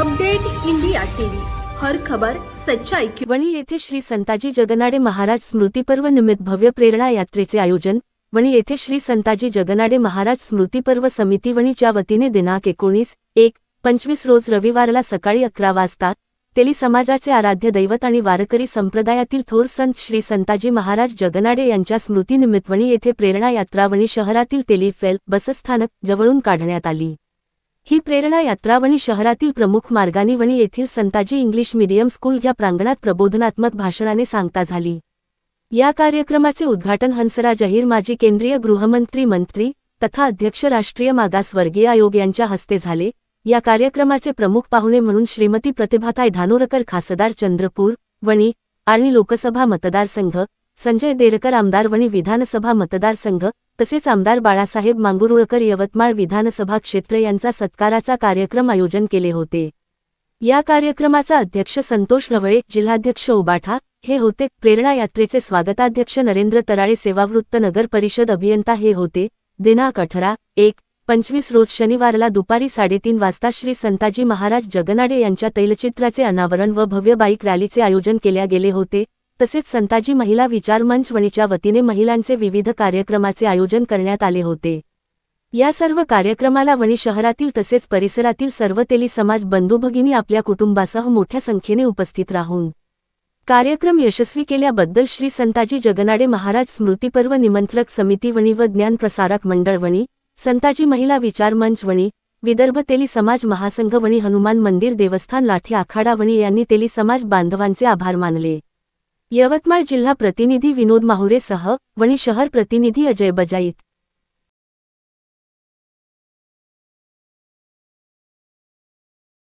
Update India TV. हर खबर सच्चाई की वणी येथे श्री संताजी जगनाडे महाराज स्मृतीपर्व निमित्त भव्य प्रेरणा यात्रेचे आयोजन. वणी येथे श्री संताजी जगनाडे महाराज स्मृतीपर्व समिती वणीच्या वतीने दिनांक एकोणीस एक पंचवीस रोज रविवारला सकाळी अकरा वाजता तेली समाजाचे आराध्य दैवत आणि वारकरी संप्रदायातील थोर संत श्री संताजी महाराज जगनाडे यांच्या स्मृतीनिमित्त वणी येथे प्रेरणा यात्रा वणी शहरातील तेली फेल बसस्थानक जवळून काढण्यात आली. ही प्रेरणा यात्रा वणी शहरातील प्रमुख मार्गानी वणी येथील संताजी इंग्लिश मीडियम स्कूल या प्रांगणात प्रबोधनात्मक भाषणाने सांगता झाली. या कार्यक्रमाचे उद्घाटन हंसराज अहिर माजी केंद्रीय गृहमंत्री मंत्री तथा अध्यक्ष राष्ट्रीय मागासवर्गीय आयोग यांच्या हस्ते झाले. या कार्यक्रमाचे प्रमुख पाहुणे म्हणून श्रीमती प्रतिभाताई धानोरकर खासदार चंद्रपूर वणी आणि लोकसभा मतदारसंघ संजय देरकर आमदार वणी विधानसभा मतदारसंघ तसेच आमदार बाळासाहेब मांगुरुळकर यवतमाळ विधानसभा क्षेत्र यांचा सत्काराचा कार्यक्रम आयोजन केले होते. या कार्यक्रमाचा अध्यक्ष संतोष ढवळे जिल्हाध्यक्ष उबाठा हे होते. प्रेरणा यात्रेचे स्वागताध्यक्ष नरेंद्र तराळे सेवावृत्त नगर परिषद अभियंता हे होते. दिनांक अठरा एक पंचवीस रोज शनिवारला दुपारी साडेतीन वाजता श्री संताजी महाराज जगनाडे यांच्या तैलचित्राचे अनावरण व भव्य बाईक रॅलीचे आयोजन केल्या गेले होते. तसेच संताजी महिला विचार मंच वणीच्या वतीने महिलांचे विविध कार्यक्रमाचे आयोजन करण्यात आले होते. या सर्व कार्यक्रमाला वणी शहरातील तसेच परिसरातील सर्व तेली समाज बंधुभगिनी आपल्या कुटुंबासह मोठ्या संख्येने उपस्थित राहून. कार्यक्रम यशस्वी केल्याबद्दल श्री संताजी जगनाडे महाराज स्मृतिपर्व निमंत्रक समिती वणी व ज्ञान प्रसारक मंडळ वणी संताजी महिला विचार मंच वणी विदर्भ तेली समाज महासंघ वणी हनुमान मंदिर देवस्थान लाठी आखाडा वणी यांनी तेली समाज बांधवांचे आभार मानले. यवतमाळ जिल्हा प्रतिनिधी विनोद माहुरेसह वणी शहर प्रतिनिधी अजय बजाईत.